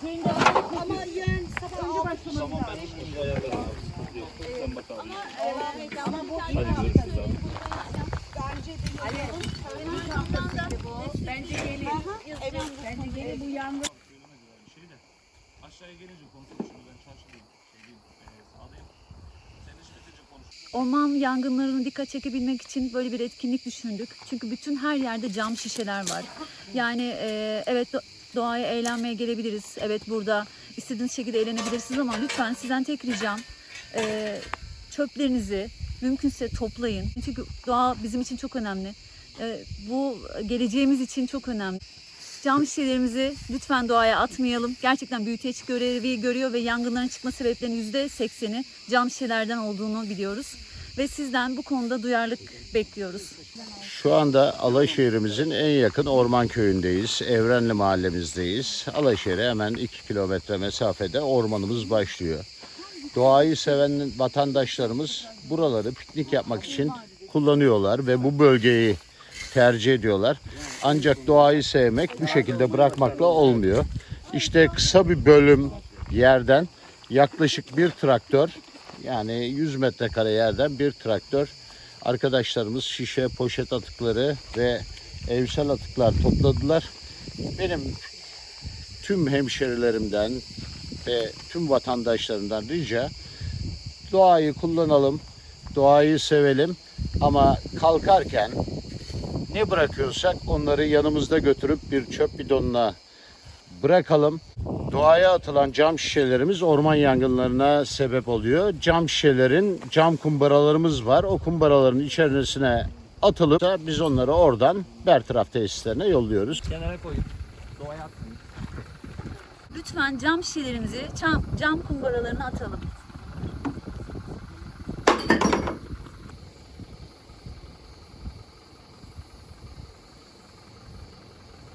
Şeyinde ama yarın sabah önce. Orman yangınlarına dikkat çekebilmek için böyle bir etkinlik düşündük. Çünkü bütün her yerde cam şişeler var. Yani e, evet doğaya eğlenmeye gelebiliriz. Evet burada istediğiniz şekilde eğlenebilirsiniz ama lütfen sizden tek ricam e, çöplerinizi mümkünse toplayın. Çünkü doğa bizim için çok önemli. E, bu geleceğimiz için çok önemli. Cam şişelerimizi lütfen doğaya atmayalım. Gerçekten büyüteç görevi görüyor ve yangınların çıkma sebeplerinin %80'i cam şişelerden olduğunu biliyoruz. Ve sizden bu konuda duyarlılık bekliyoruz. Şu anda Alaşehir'imizin en yakın orman köyündeyiz. Evrenli mahallemizdeyiz. Alaşehir'e hemen 2 kilometre mesafede ormanımız başlıyor. Doğayı seven vatandaşlarımız buraları piknik yapmak için kullanıyorlar ve bu bölgeyi tercih ediyorlar. Ancak doğayı sevmek bu şekilde bırakmakla olmuyor. İşte kısa bir bölüm yerden yaklaşık bir traktör yani 100 metrekare yerden bir traktör arkadaşlarımız şişe, poşet atıkları ve evsel atıklar topladılar. Benim tüm hemşerilerimden ve tüm vatandaşlarımdan rica doğayı kullanalım, doğayı sevelim ama kalkarken ne bırakıyorsak onları yanımızda götürüp bir çöp bidonuna bırakalım. Doğaya atılan cam şişelerimiz orman yangınlarına sebep oluyor. Cam şişelerin cam kumbaralarımız var. O kumbaraların içerisine atılıp da biz onları oradan bertaraf tesislerine yolluyoruz. Kenara koyun. Doğaya atmayın. Lütfen cam şişelerimizi cam, cam kumbaralarına atalım.